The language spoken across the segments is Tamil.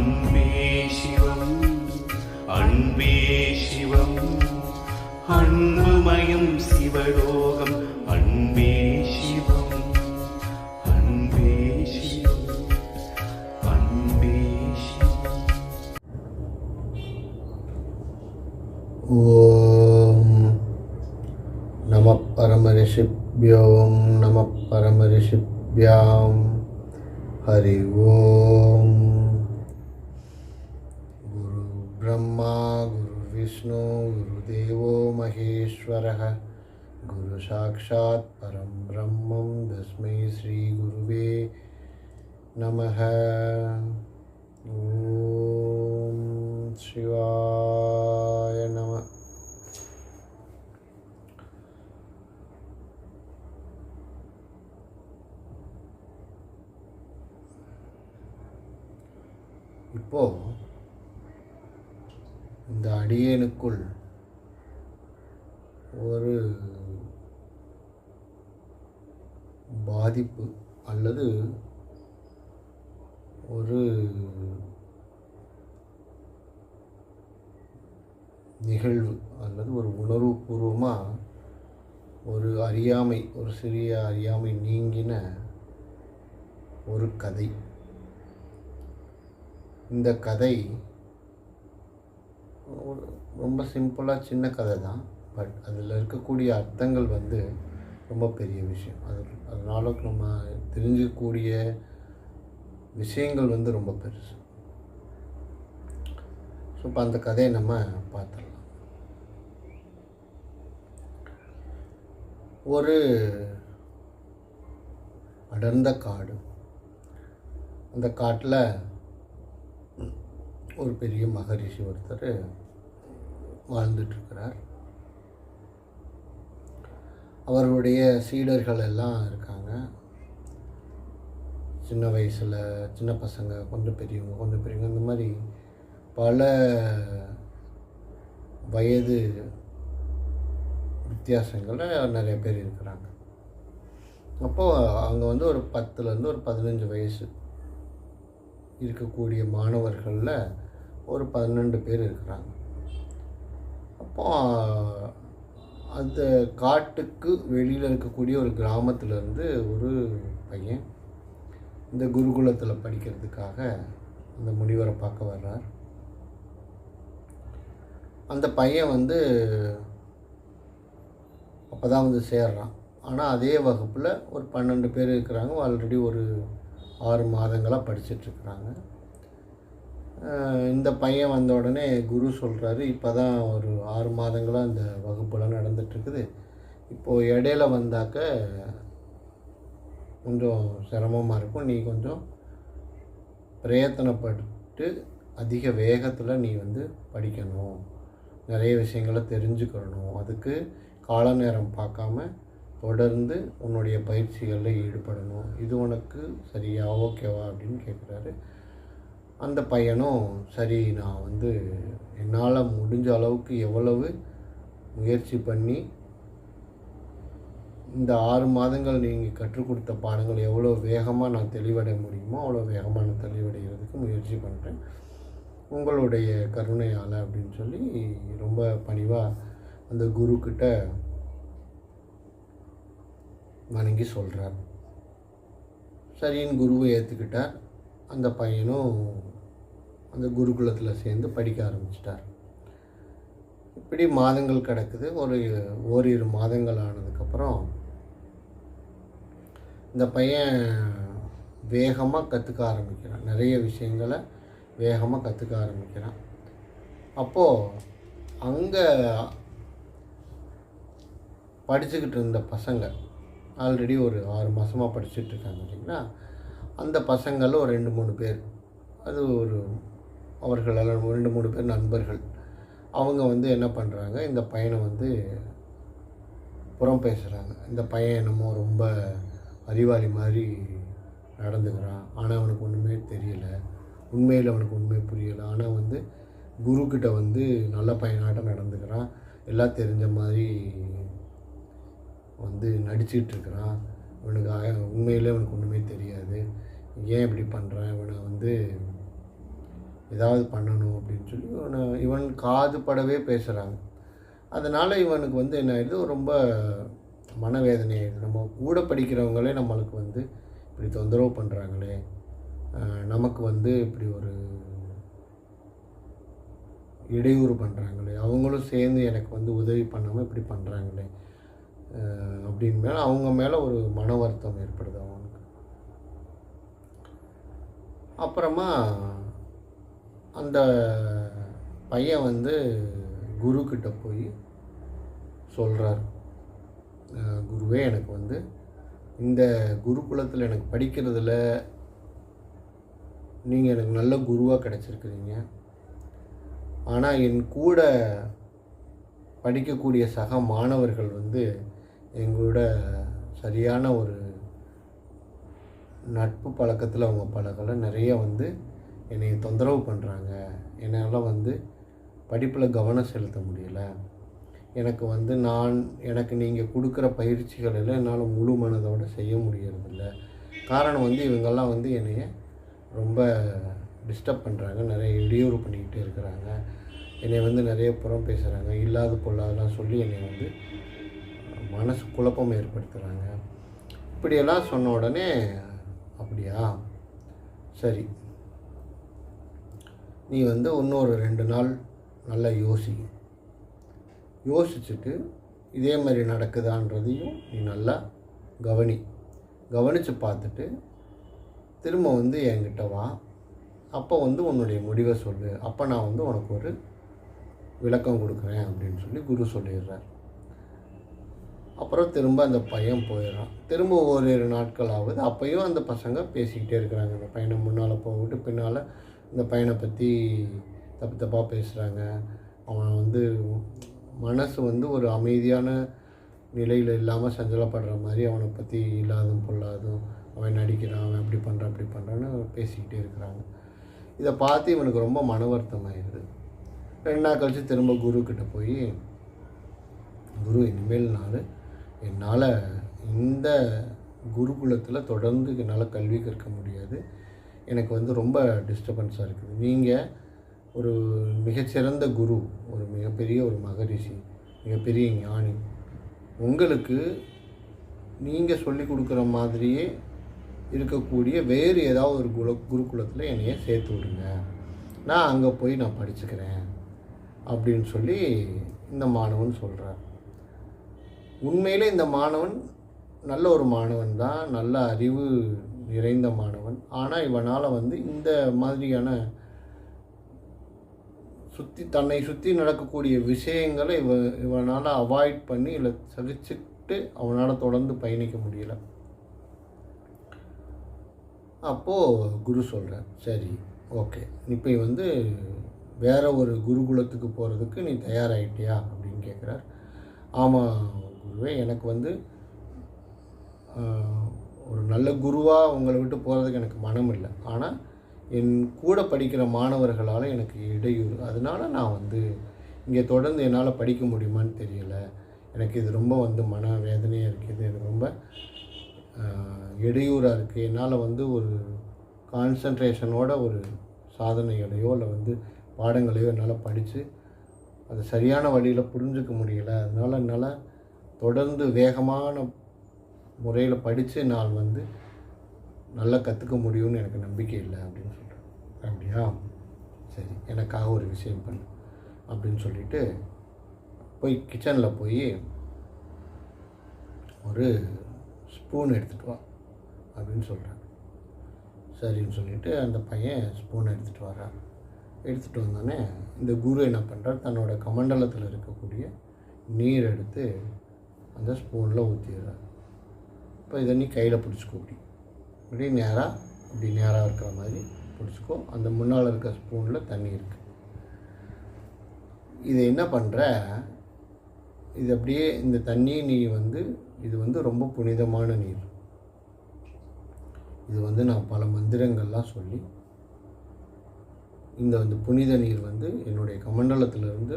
அன்பே சிவம் அன்பே சிவம் அன்புமயம் சிவலோகம் அன்பே சிவம் அன்பே சிவம் அன்பே சிவம் ॐ नमः परमऋषिभ्यो नमः परमऋषिभ्यां हरि ॐ गुरुब्रह्मा गुरुविष्णु गुरुदेवो महेश्वरः गुरुसाक्षात् परं ब्रह्मं तस्मै श्रीगुरुवे नमः ॐ शिवाय नमः இப்போ இந்த அடியேனுக்குள் ஒரு பாதிப்பு அல்லது ஒரு நிகழ்வு அல்லது ஒரு உணர்வுபூர்வமாக ஒரு அறியாமை ஒரு சிறிய அறியாமை நீங்கின ஒரு கதை. இந்த கதை ரொம்ப சிம்பிளாக சின்ன கதை தான் பட் அதில் இருக்கக்கூடிய அர்த்தங்கள் வந்து ரொம்ப பெரிய விஷயம். அது அதனால நம்ம தெரிஞ்சுக்கக்கூடிய விஷயங்கள் வந்து ரொம்ப பெருசு. ஸோ இப்போ அந்த கதையை நம்ம பார்த்துடலாம் ஒரு அடர்ந்த காடு. அந்த காட்டில் ஒரு பெரிய மகரிஷி ஒருத்தர் வாழ்ந்துட்டுருக்கிறார். அவருடைய சீடர்கள் எல்லாம் இருக்காங்க. சின்ன வயசில் சின்ன பசங்க கொஞ்சம் பெரியவங்க கொஞ்சம் பெரியவங்க இந்த மாதிரி பல வயது வித்தியாசங்களில் நிறைய பேர் இருக்கிறாங்க. அப்போது அங்கே வந்து ஒரு பத்துலேருந்து ஒரு பதினஞ்சு வயசு இருக்கக்கூடிய மாணவர்களில் ஒரு பன்னெண்டு பேர் இருக்கிறாங்க. அப்போ அந்த காட்டுக்கு வெளியில் இருக்கக்கூடிய ஒரு கிராமத்திலேருந்து ஒரு பையன் இந்த குருகுலத்தில் படிக்கிறதுக்காக அந்த முனிவரை பார்க்க வர்றார். அந்த பையன் வந்து அப்போ தான் வந்து சேர்றான். ஆனால் அதே வகுப்பில் ஒரு பன்னெண்டு பேர் இருக்கிறாங்க. ஆல்ரெடி ஒரு ஆறு மாதங்களாக படிச்சிட்ருக்குறாங்க. இந்த பையன் வந்த உடனே குரு சொல்கிறாரு இப்போ தான் ஒரு ஆறு மாதங்களாக இந்த வகுப்பெல்லாம் நடந்துட்டுருக்குது இப்போது இடையில வந்தாக்க கொஞ்சம் சிரமமாக இருக்கும். நீ கொஞ்சம் பிரயத்தனப்பட்டு அதிக வேகத்தில் நீ வந்து படிக்கணும். நிறைய விஷயங்களை தெரிஞ்சுக்கணும். அதுக்கு கால நேரம் பார்க்காம தொடர்ந்து உன்னுடைய பயிற்சிகளில் ஈடுபடணும். இது உனக்கு சரியா ஓகேவா அப்படின்னு கேட்குறாரு. அந்த பையனும் சரி நான் வந்து என்னால் முடிஞ்ச அளவுக்கு எவ்வளவு முயற்சி பண்ணி இந்த ஆறு மாதங்கள் நீங்கள் கற்றுக் கொடுத்த பாடங்கள் எவ்வளோ வேகமாக நான் தெளிவடைய முடியுமோ அவ்வளோ வேகமாக நான் தெளிவடைகிறதுக்கு முயற்சி பண்ணுறேன் உங்களுடைய கருணையால் அப்படின்னு சொல்லி ரொம்ப பணிவாக அந்த குருக்கிட்ட வணங்கி சொல்கிறார் சரின்னு குருவை ஏற்றுக்கிட்டார் அந்த பையனும் அந்த குருகுலத்தில் சேர்ந்து படிக்க ஆரம்பிச்சிட்டார். இப்படி மாதங்கள் கிடக்குது. ஒரு ஓரிரு மாதங்கள் ஆனதுக்கப்புறம் இந்த பையன் வேகமாக கற்றுக்க ஆரம்பிக்கிறான். நிறைய விஷயங்களை வேகமாக கற்றுக்க ஆரம்பிக்கிறான். அப்போது அங்கே படிச்சுக்கிட்டு இருந்த பசங்க ஆல்ரெடி ஒரு ஆறு மாதமாக படிச்சுட்டு இருக்காங்க இல்லைங்களா அந்த பசங்களும் ஒரு ரெண்டு மூணு பேர். அது ஒரு அவர்கள் ரெண்டு மூணு பேர் நண்பர்கள். அவங்க வந்து என்ன பண்ணுறாங்க இந்த பையனை வந்து புறம் பேசுகிறாங்க இந்த பையன் என்னமோ ரொம்ப அறிவாளி மாதிரி நடந்துக்கிறான். ஆனால் அவனுக்கு ஒன்றுமே தெரியலை. உண்மையில் அவனுக்கு உண்மை புரியலை. ஆனால் வந்து குருக்கிட்ட வந்து நல்ல பையனாட்டம் நடந்துக்கிறான். எல்லாம் தெரிஞ்ச மாதிரி வந்து நடிச்சிட்டு இருக்கிறான் இவனுக்கு உண்மையில் உண்மையிலே அவனுக்கு ஒன்றுமே தெரியாது. ஏன் இப்படி பண்ணுறான் இவனை வந்து ஏதாவது பண்ணணும் அப்படின்னு சொல்லி இவனை இவன் காது படவே பேசுகிறாங்க அதனால் இவனுக்கு வந்து என்ன ஆயிடுது? ரொம்ப மனவேதனை நம்ம கூட படிக்கிறவங்களே நம்மளுக்கு வந்து இப்படி தொந்தரவு பண்ணுறாங்களே நமக்கு வந்து இப்படி ஒரு இடையூறு பண்ணுறாங்களே அவங்களும் சேர்ந்து எனக்கு வந்து உதவி பண்ணாமல் இப்படி பண்ணுறாங்களே அப்படின்னு மேலே அவங்க மேலே ஒரு மன வருத்தம் ஏற்படுது அவனுக்கு அப்புறமா அந்த பையன் வந்து குரு கிட்ட போய் சொல்கிறார் குருவே எனக்கு வந்து இந்த குருகுலத்தில் எனக்கு படிக்கிறதுல நீங்கள் எனக்கு நல்ல குருவாக கிடச்சிருக்கிறீங்க. ஆனால் என் கூட படிக்கக்கூடிய சக மாணவர்கள் வந்து எங்களோட சரியான ஒரு நட்பு பழக்கத்தில் அவங்க பழகலை. நிறைய வந்து என்னை தொந்தரவு பண்ணுறாங்க என்னால் வந்து படிப்பில் கவனம் செலுத்த முடியலை. எனக்கு வந்து நான் எனக்கு நீங்கள் கொடுக்குற பயிற்சிகள் எல்லாம் என்னால் முழு மனதோடு செய்ய முடியறதில்ல. காரணம் வந்து இவங்கெல்லாம் வந்து என்னைய ரொம்ப டிஸ்டர்ப் பண்ணுறாங்க நிறைய இடையூறு பண்ணிக்கிட்டே இருக்கிறாங்க. என்னை வந்து நிறைய புறம் பேசுகிறாங்க இல்லாத பொல்லாதெல்லாம் சொல்லி என்னை வந்து மனசு குழப்பம் ஏற்படுத்துகிறாங்க இப்படியெல்லாம் சொன்ன உடனே அப்படியா? சரி. நீ வந்து இன்னொரு ரெண்டு நாள் நல்லா யோசி. யோசிச்சுட்டு இதே மாதிரி நடக்குதான்றதையும் நீ நல்லா கவனி. கவனித்து பார்த்துட்டு திரும்ப வந்து என்கிட்ட வா. அப்போ வந்து உன்னுடைய முடிவை சொல்லு. அப்போ நான் வந்து உனக்கு ஒரு விளக்கம் கொடுக்குறேன். அப்படின்னு சொல்லி குரு சொல்லிடுறார். அப்புறம் திரும்ப அந்த பையன் போயிடுறான். திரும்ப ஓரிரு நாட்கள் ஆகுது அப்பையும் அந்த பசங்க பேசிக்கிட்டே இருக்கிறாங்க. அந்த பையனை முன்னால் போகிட்டு பின்னால் இந்த பையனை பற்றி தப்பு தப்பாக பேசுகிறாங்க அவன் வந்து மனசு வந்து ஒரு அமைதியான நிலையில் இல்லாமல் சஞ்சலப்படுற மாதிரி அவனை பற்றி இல்லாதும் பொல்லாதும் அவன் நடிக்கிறான் அவன் அப்படி பண்ணுறான் அப்படி பண்ணுறான்னு பேசிக்கிட்டே இருக்கிறாங்க. இதை பார்த்து இவனுக்கு ரொம்ப மன வருத்தம் ஆயிடுது. ரெண்டு நாள் கழித்து திரும்ப குரு கிட்ட போய் குரு இனிமேல் நான் என்னால் இந்த குருகுலத்தில் தொடர்ந்து என்னால் கல்வி கற்க முடியாது. எனக்கு வந்து ரொம்ப டிஸ்டர்பன்ஸாக இருக்குது. நீங்கள் ஒரு மிகச்சிறந்த குரு ஒரு மிகப்பெரிய ஒரு மகரிஷி மிகப்பெரிய ஞானி உங்களுக்கு நீங்கள் சொல்லி கொடுக்குற மாதிரியே இருக்கக்கூடிய வேறு ஏதாவது ஒரு குல குருகுலத்தில் என்னைய சேர்த்து விடுங்க. நான் அங்கே போய் நான் படிச்சுக்கிறேன். அப்படின்னு சொல்லி இந்த மாணவன் சொல்கிறார் உண்மையிலே இந்த மாணவன் நல்ல ஒரு மாணவன் தான் நல்ல அறிவு நிறைந்த மாணவன். ஆனால் இவனால் வந்து இந்த மாதிரியான சுற்றி தன்னை சுற்றி நடக்கக்கூடிய விஷயங்களை இவ இவனால் அவாய்ட் பண்ணி இல்லை சகிச்சுட்டு அவனால் தொடர்ந்து பயணிக்க முடியல. அப்போது குரு சொல்கிறேன் சரி ஓகே இப்போ வந்து வேற ஒரு குருகுலத்துக்கு போகிறதுக்கு நீ தயாராகிட்டியா அப்படின்னு கேட்குறார் ஆமாம் குருவே எனக்கு வந்து ஒரு நல்ல குருவாக உங்களை விட்டு போகிறதுக்கு எனக்கு மனம் இல்லை. ஆனால் என் கூட படிக்கிற மாணவர்களால் எனக்கு இடையூறு. அதனால் நான் வந்து இங்கே தொடர்ந்து என்னால் படிக்க முடியுமான்னு தெரியல. எனக்கு இது ரொம்ப வந்து மன வேதனையாக இருக்குது எனக்கு ரொம்ப இடையூறாக இருக்குது என்னால் வந்து ஒரு கான்சன்ட்ரேஷனோட ஒரு சாதனைகளையோ இல்லை வந்து பாடங்களையோ என்னால் படித்து அது சரியான வழியில் புரிஞ்சுக்க முடியல. அதனால் என்னால் தொடர்ந்து வேகமான முறையில் படித்து நான் வந்து நல்லா கற்றுக்க முடியும்னு எனக்கு நம்பிக்கை இல்லை அப்படின்னு சொல்கிறேன் அப்படியா? சரி எனக்காக ஒரு விஷயம் பண்ணு அப்படின்னு சொல்லிட்டு போய் கிச்சனில் போய் ஒரு ஸ்பூன் எடுத்துகிட்டு வா அப்படின்னு சொல்கிறேன் சரின்னு சொல்லிட்டு அந்த பையன் ஸ்பூன் எடுத்துகிட்டு வரான் எடுத்துகிட்டு வந்தோடனே இந்த குரு என்ன பண்ணுறார் தன்னோட கமண்டலத்தில் இருக்கக்கூடிய நீர் எடுத்து அந்த ஸ்பூனில் ஊற்றிடுறேன் இப்போ இதை நீ கையில் பிடிச்சிக்கோ அப்படி இப்படி நேராக இப்படி நேராக இருக்கிற மாதிரி பிடிச்சிக்கோ. அந்த முன்னால் இருக்க ஸ்பூனில் தண்ணி இருக்குது இதை என்ன பண்ணுற இது அப்படியே இந்த தண்ணி நீ வந்து இது வந்து ரொம்ப புனிதமான நீர். இது வந்து நான் பல மந்திரங்கள்லாம் சொல்லி இந்த வந்து புனித நீர் வந்து என்னுடைய கமண்டலத்திலிருந்து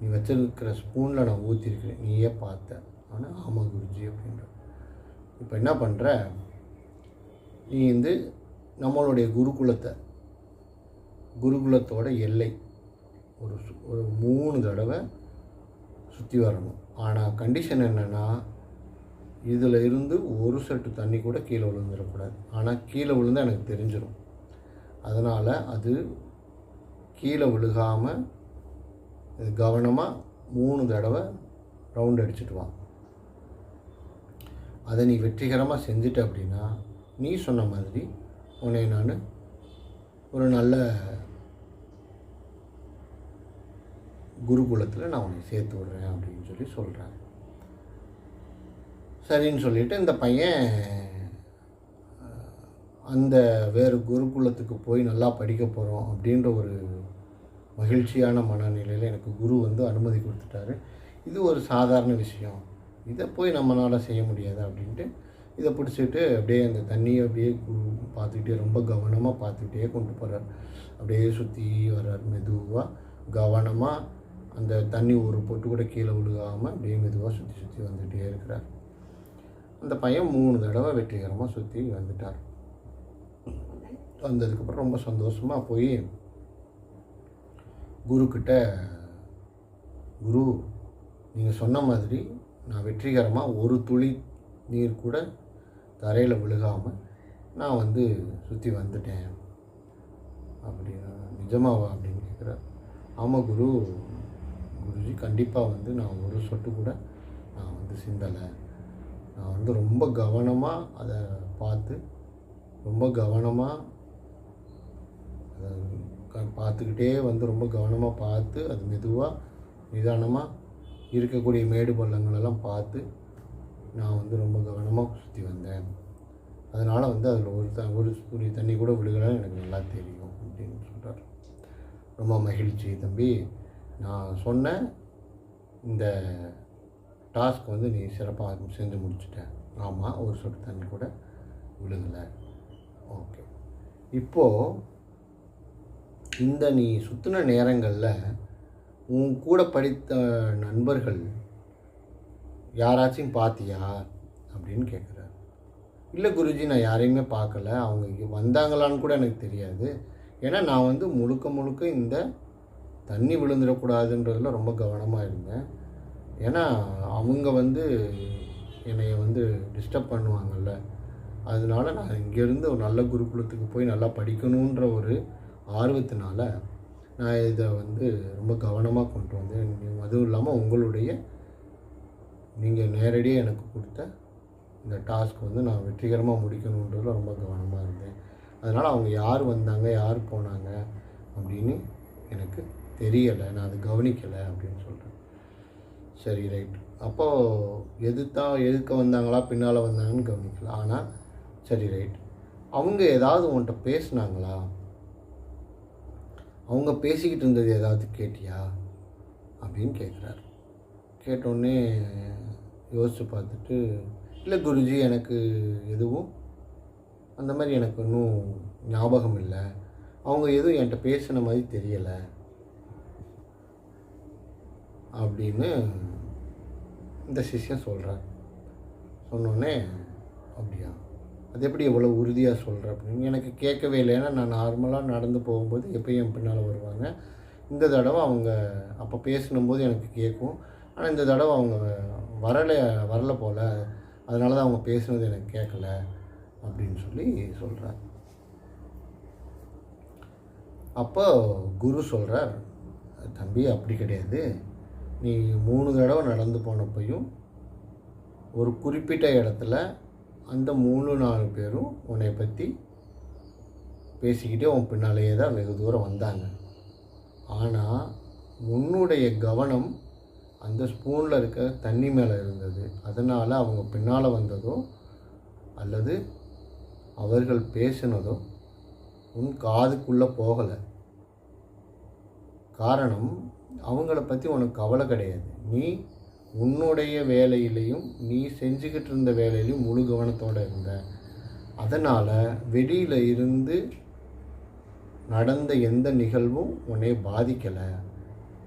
நீ வச்சிருக்கிற ஸ்பூனில் நான் ஊற்றிருக்கிறேன் நீயே பார்த்த. ஆனால் ஆமாம் குருஜி அப்படின்ற. இப்போ என்ன பண்ணுற நீ வந்து நம்மளுடைய குருகுலத்தை குருகுலத்தோட எல்லை ஒரு ஒரு மூணு தடவை சுற்றி வரணும். ஆனால் கண்டிஷன் என்னென்னா இதில் இருந்து ஒரு செட்டு தண்ணி கூட கீழே விழுந்துடக்கூடாது. ஆனால் கீழே விழுந்தால் எனக்கு தெரிஞ்சிடும் அதனால் அது கீழே விழுகாமல் கவனமாக மூணு தடவை ரவுண்ட் அடிச்சுட்டு வா. அதை நீ வெற்றிகரமாக செஞ்சுட்ட அப்படின்னா நீ சொன்ன மாதிரி உன்னை நான் ஒரு நல்ல குருகுலத்தில் நான் உன்னை சேர்த்து விடுறேன் அப்படின்னு சொல்லி சொல்கிறேன் சரின்னு சொல்லிட்டு இந்த பையன் அந்த வேறு குருகுலத்துக்கு போய் நல்லா படிக்க போகிறோம் அப்படின்ற ஒரு மகிழ்ச்சியான மனநிலையில் எனக்கு குரு வந்து அனுமதி கொடுத்துட்டாரு. இது ஒரு சாதாரண விஷயம். இதை போய் நம்மளால் செய்ய முடியாது அப்படின்ட்டு இதை பிடிச்சிட்டு அப்படியே அந்த தண்ணியை அப்படியே குரு பார்த்துக்கிட்டே ரொம்ப கவனமாக பார்த்துக்கிட்டே கொண்டு போகிறார் அப்படியே சுற்றி வர்றார் மெதுவாக கவனமாக அந்த தண்ணி ஒரு பொட்டு கூட கீழே விழுகாமல் அப்படியே மெதுவாக சுற்றி சுற்றி வந்துகிட்டே இருக்கிறார். அந்த பையன் மூணு தடவை வெற்றிகரமாக சுற்றி வந்துட்டார். வந்ததுக்கப்புறம் ரொம்ப சந்தோஷமாக போய் குருக்கிட்ட குரு நீங்கள் சொன்ன மாதிரி நான் வெற்றிகரமாக ஒரு துளி நீர் கூட தரையில் விழுகாமல் நான் வந்து சுற்றி வந்துட்டேன். அப்படின்னு நிஜமாவா? அப்படின்னு கேட்குறார் ஆமாம் குரு குருஜி கண்டிப்பாக வந்து நான் ஒரு சொட்டு கூட நான் வந்து சிந்தலை. நான் வந்து ரொம்ப கவனமாக அதை பார்த்து ரொம்ப கவனமாக அதை பார்த்துக்கிட்டே வந்து ரொம்ப கவனமாக பார்த்து அது மெதுவாக நிதானமாக இருக்கக்கூடிய மேடு பள்ளங்களெல்லாம் பார்த்து நான் வந்து ரொம்ப கவனமாக சுற்றி வந்தேன். அதனால் வந்து அதில் ஒரு த ஒரு துளி தண்ணி கூட விழுகலாம் எனக்கு நல்லா தெரியும் அப்படின்னு சொல்கிறார் ரொம்ப மகிழ்ச்சி தம்பி. நான் சொன்ன இந்த டாஸ்க் வந்து நீ சிறப்பாக செஞ்சு முடிச்சிட்டேன் ஆமாம் ஒரு சொட்டு தண்ணி கூட விழுகலை. ஓகே. இப்போது இந்த நீ சுற்றின நேரங்களில் உன் கூட படித்த நண்பர்கள் யாராச்சும் பார்த்தியா அப்படின்னு கேட்குறாரு இல்லை குருஜி நான் யாரையுமே பார்க்கல அவங்க வந்தாங்களான்னு கூட எனக்கு தெரியாது. ஏன்னா நான் வந்து முழுக்க முழுக்க இந்த தண்ணி விழுந்துடக்கூடாதுன்றதில் ரொம்ப கவனமாக இருந்தேன். ஏன்னா அவங்க வந்து என்னைய வந்து டிஸ்டர்ப் பண்ணுவாங்கள்ல அதனால நான் இங்கேருந்து ஒரு நல்ல குருகுலத்துக்கு போய் நல்லா படிக்கணுன்ற ஒரு ஆர்வத்தினால நான் இதை வந்து ரொம்ப கவனமாக கொண்டு வந்தேன். அதுவும் இல்லாமல் உங்களுடைய நீங்கள் நேரடியாக எனக்கு கொடுத்த இந்த டாஸ்க் வந்து நான் வெற்றிகரமாக முடிக்கணுன்றதில் ரொம்ப கவனமாக இருந்தேன். அதனால் அவங்க யார் வந்தாங்க யார் போனாங்க அப்படின்னு எனக்கு தெரியலை. நான் அதை கவனிக்கலை அப்படின்னு சொல்கிறேன் சரி ரைட் அப்போது எதுத்தான் எதுக்க வந்தாங்களா பின்னால் வந்தாங்கன்னு கவனிக்கல. ஆனால் சரி ரைட் அவங்க ஏதாவது உன்கிட்ட பேசுனாங்களா? அவங்க பேசிக்கிட்டு இருந்தது ஏதாவது கேட்டியா? அப்படின்னு கேட்குறாரு கேட்டோடனே யோசித்து பார்த்துட்டு இல்லை குருஜி எனக்கு எதுவும் அந்த மாதிரி எனக்கு இன்னும் ஞாபகம் இல்லை. அவங்க எதுவும் என்கிட்ட பேசின மாதிரி தெரியலை. அப்படின்னு இந்த சிஷ்யம் சொல்கிறார் சொன்னோடனே அப்படியா? அது எப்படி எவ்வளோ உறுதியாக சொல்கிற அப்படின்னு எனக்கு கேட்கவே இல்லை. ஏன்னா நான் நார்மலாக நடந்து போகும்போது எப்பயும் என் பின்னால் வருவாங்க. இந்த தடவை அவங்க அப்போ பேசணும்போது எனக்கு கேட்கும். ஆனால் இந்த தடவை அவங்க வரலை வரல போல். அதனால தான் அவங்க பேசுனது எனக்கு கேட்கல அப்படின்னு சொல்லி சொல்கிறார் அப்போ குரு சொல்கிறார் தம்பி அப்படி கிடையாது. நீ மூணு தடவை நடந்து போனப்பையும் ஒரு குறிப்பிட்ட இடத்துல அந்த மூணு நாலு பேரும் உன்னை பற்றி பேசிக்கிட்டே உன் பின்னாலேயே தான் வெகு தூரம் வந்தாங்க. ஆனால் உன்னுடைய கவனம் அந்த ஸ்பூனில் இருக்க தண்ணி மேலே இருந்தது. அதனால் அவங்க பின்னால் வந்ததோ அல்லது அவர்கள் பேசினதோ உன் காதுக்குள்ளே போகலை. காரணம் அவங்கள பற்றி உனக்கு கவலை கிடையாது. நீ உன்னுடைய வேலையிலையும் நீ செஞ்சுக்கிட்டு இருந்த வேலையிலையும் முழு கவனத்தோடு இருந்த. அதனால் வெளியில் இருந்து நடந்த எந்த நிகழ்வும் உன்னை பாதிக்கலை.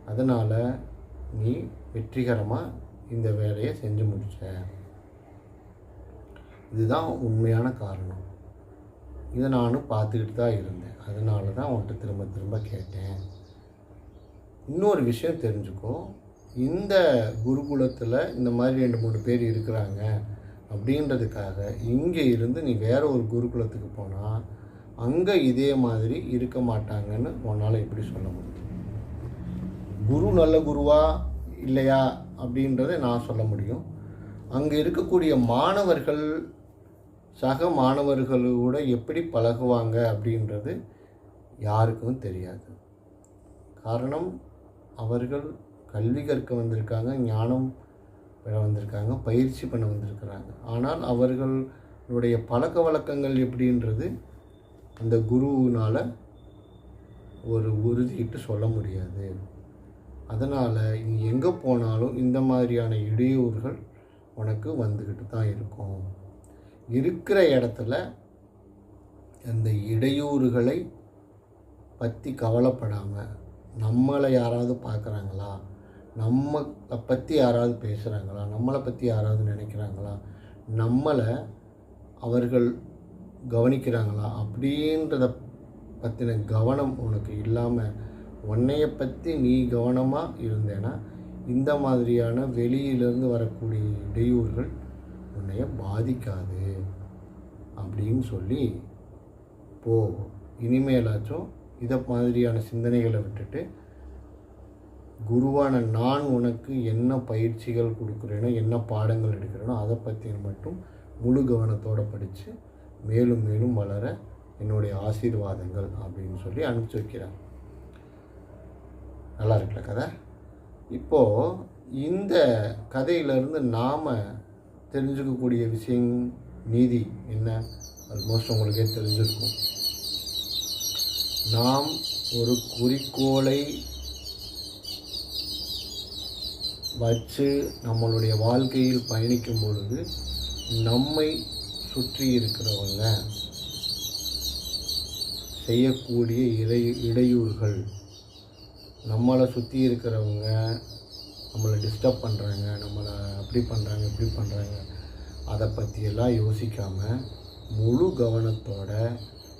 அதனால் நீ வெற்றிகரமாக இந்த வேலையை செஞ்சு முடிச்ச. இதுதான் உண்மையான காரணம். இதை நானும் பார்த்துக்கிட்டு தான் இருந்தேன். அதனால தான் உன்கிட்ட திரும்ப திரும்ப கேட்டேன். இன்னொரு விஷயம் தெரிஞ்சுக்கோ. இந்த குருகுலத்தில் இந்த மாதிரி ரெண்டு மூணு பேர் இருக்கிறாங்க அப்படின்றதுக்காக இங்கே இருந்து நீ வேறு ஒரு குருகுலத்துக்கு போனால் அங்கே இதே மாதிரி இருக்க மாட்டாங்கன்னு உன்னால் எப்படி சொல்ல முடியும்? குரு நல்ல குருவா இல்லையா அப்படின்றத நான் சொல்ல முடியும். அங்கே இருக்கக்கூடிய மாணவர்கள் சக மாணவர்களோட எப்படி பழகுவாங்க அப்படின்றது யாருக்கும் தெரியாது. காரணம் அவர்கள் கல்வி கற்க வந்திருக்காங்க ஞானம் பெற வந்திருக்காங்க பயிற்சி பண்ண வந்திருக்கிறாங்க. ஆனால் அவர்களுடைய பழக்க வழக்கங்கள் எப்படின்றது அந்த குருவினால் ஒரு உறுதிட்டு சொல்ல முடியாது. அதனால் நீ எங்கே போனாலும் இந்த மாதிரியான இடையூறுகள் உனக்கு வந்துக்கிட்டு தான் இருக்கும். இருக்கிற இடத்துல அந்த இடையூறுகளை பற்றி கவலைப்படாமல் நம்மளை யாராவது பார்க்குறாங்களா நம்மளை பற்றி யாராவது பேசுகிறாங்களா நம்மளை பற்றி யாராவது நினைக்கிறாங்களா? நம்மளை அவர்கள் கவனிக்கிறாங்களா? அப்படின்றத பற்றின கவனம் உனக்கு இல்லாமல் உன்னைய பற்றி நீ கவனமாக இருந்தேன்னா இந்த மாதிரியான வெளியிலேருந்து வரக்கூடிய இடையூறுகள் உன்னைய பாதிக்காது அப்படின்னு சொல்லி போ. இனிமேலாச்சும் இதை மாதிரியான சிந்தனைகளை விட்டுட்டு குருவான நான் உனக்கு என்ன பயிற்சிகள் கொடுக்குறேனோ என்ன பாடங்கள் எடுக்கிறேனோ அதை பற்றி மட்டும் முழு கவனத்தோடு படித்து மேலும் மேலும் வளர என்னுடைய ஆசீர்வாதங்கள் அப்படின்னு சொல்லி அனுப்பிச்சி வைக்கிறேன் நல்லா இருக்குல்ல கதை? இப்போது இந்த கதையிலேருந்து நாம் தெரிஞ்சுக்கக்கூடிய விஷயம் நீதி என்ன? ஆல்மோஸ்ட் உங்களுக்கே தெரிஞ்சிருக்கும். நாம் ஒரு குறிக்கோளை வச்சு நம்மளுடைய வாழ்க்கையில் பயணிக்கும் பொழுது நம்மை சுற்றி இருக்கிறவங்க செய்யக்கூடிய இடை இடையூறுகள். நம்மளை சுற்றி இருக்கிறவங்க நம்மளை டிஸ்டர்ப் பண்ணுறாங்க நம்மளை அப்படி பண்ணுறாங்க இப்படி பண்ணுறாங்க அதை பற்றியெல்லாம் யோசிக்காமல் முழு கவனத்தோட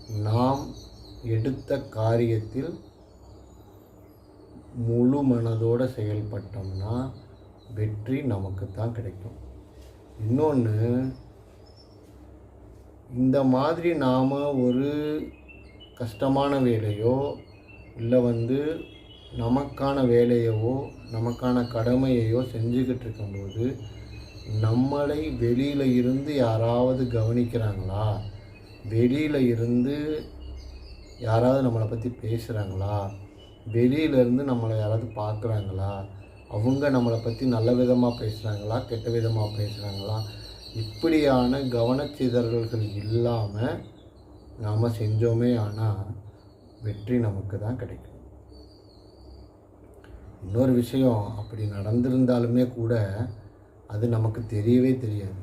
நாம் எடுத்த காரியத்தில் முழு மனதோடு செயல்பட்டோம்னா வெற்றி நமக்கு தான் கிடைக்கும். இன்னொன்று இந்த மாதிரி நாம் ஒரு கஷ்டமான வேலையோ இல்லை வந்து நமக்கான வேலையவோ நமக்கான கடமையையோ செஞ்சுக்கிட்டு இருக்கும்போது நம்மளை வெளியில் இருந்து யாராவது கவனிக்கிறாங்களா? வெளியில் இருந்து யாராவது நம்மளை பற்றி பேசுகிறாங்களா வெளியிலேருந்து நம்மளை யாராவது பார்க்குறாங்களா? அவங்க நம்மளை பற்றி நல்ல விதமாக பேசுகிறாங்களா கெட்ட விதமாக பேசுகிறாங்களா இப்படியான கவனச்சிதறல்கள் இல்லாமல் நாம் செஞ்சோமே ஆனால் வெற்றி நமக்கு தான் கிடைக்கும். இன்னொரு விஷயம் அப்படி நடந்திருந்தாலுமே கூட அது நமக்கு தெரியவே தெரியாது.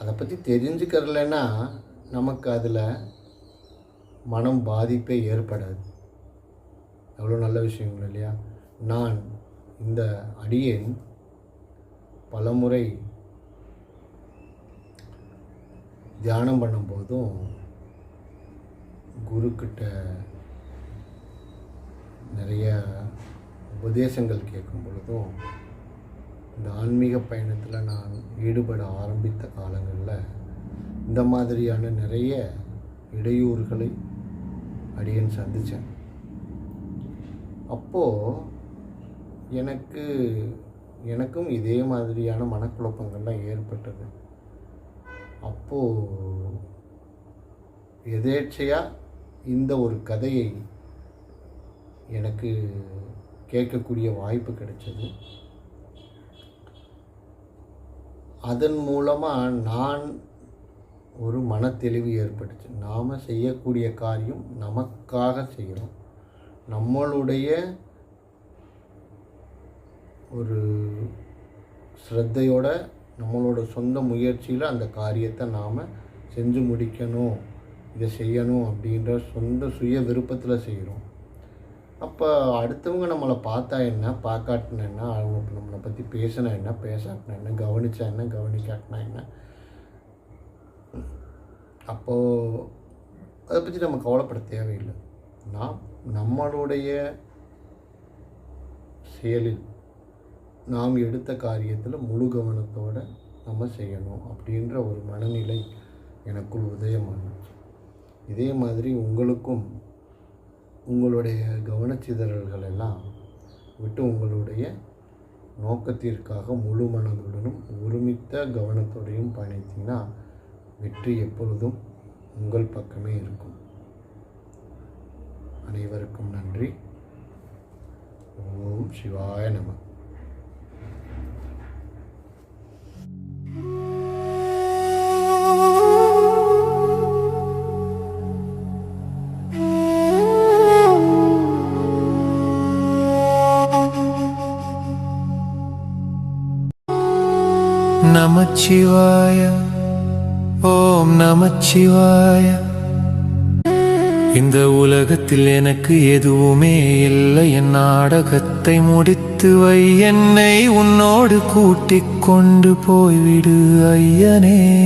அதை பற்றி தெரிஞ்சுக்கிறலன்னா நமக்கு அதில் மனம் பாதிப்பே ஏற்படாது. எவ்வளோ நல்ல விஷயங்கள் இல்லையா? நான் இந்த அடியேன் பலமுறை தியானம் பண்ணும்போதும் குருக்கிட்ட நிறைய உபதேசங்கள் கேட்கும் பொழுதும் இந்த ஆன்மீக பயணத்தில் நான் ஈடுபட ஆரம்பித்த காலங்களில் இந்த மாதிரியான நிறைய இடையூறுகளை அடியன் சந்தித்தேன் அப்போது எனக்கு எனக்கும் இதே மாதிரியான மனக்குழப்பங்கள்லாம் ஏற்பட்டது. அப்போது எதேச்சையாக இந்த ஒரு கதையை எனக்கு கேட்கக்கூடிய வாய்ப்பு கிடைச்சது. அதன் மூலமாக நான் ஒரு மனத்தெளிவு ஏற்பட்டுச்சு. நாம் செய்யக்கூடிய காரியம் நமக்காக செய்கிறோம் நம்மளுடைய ஒரு ஸ்ரத்தையோட நம்மளோட சொந்த முயற்சியில் அந்த காரியத்தை நாம் செஞ்சு முடிக்கணும் இதை செய்யணும் அப்படின்ற சொந்த சுய விருப்பத்தில் செய்கிறோம் அப்போ அடுத்தவங்க நம்மளை பார்த்தா என்ன பார்க்காட்டினா என்ன அவங்க நம்மளை பற்றி பேசினா என்ன பேசாட்டினா என்ன கவனிச்சா என்ன கவனிக்காட்டினா என்ன? அப்போது அதை பற்றி நம்ம கவலைப்பட தேவையில்லை. நாம் நம்மளுடைய செயலில் நாம் எடுத்த காரியத்தில் முழு கவனத்தோடு நம்ம செய்யணும் அப்படின்ற ஒரு மனநிலை எனக்குள் உதயமானுச்சு இதே மாதிரி உங்களுக்கும் உங்களுடைய கவனச்சிதறல்கள் எல்லாம் விட்டு உங்களுடைய நோக்கத்திற்காக முழு மனதுடனும் ஒருமித்த கவனத்தோடையும் பயணித்தீங்கன்னா வெற்றி எப்பொழுதும் உங்கள் பக்கமே இருக்கும். அனைவருக்கும் நன்றி. ஓம் சிவாய நமக்கு நமச்சிவாய. ஓம் நமச்சிவாய. இந்த உலகத்தில் எனக்கு எதுவுமே இல்லை. என் நாடகத்தை முடித்து வை. என்னை உன்னோடு கூட்டிக் கொண்டு போய்விடு ஐயனே.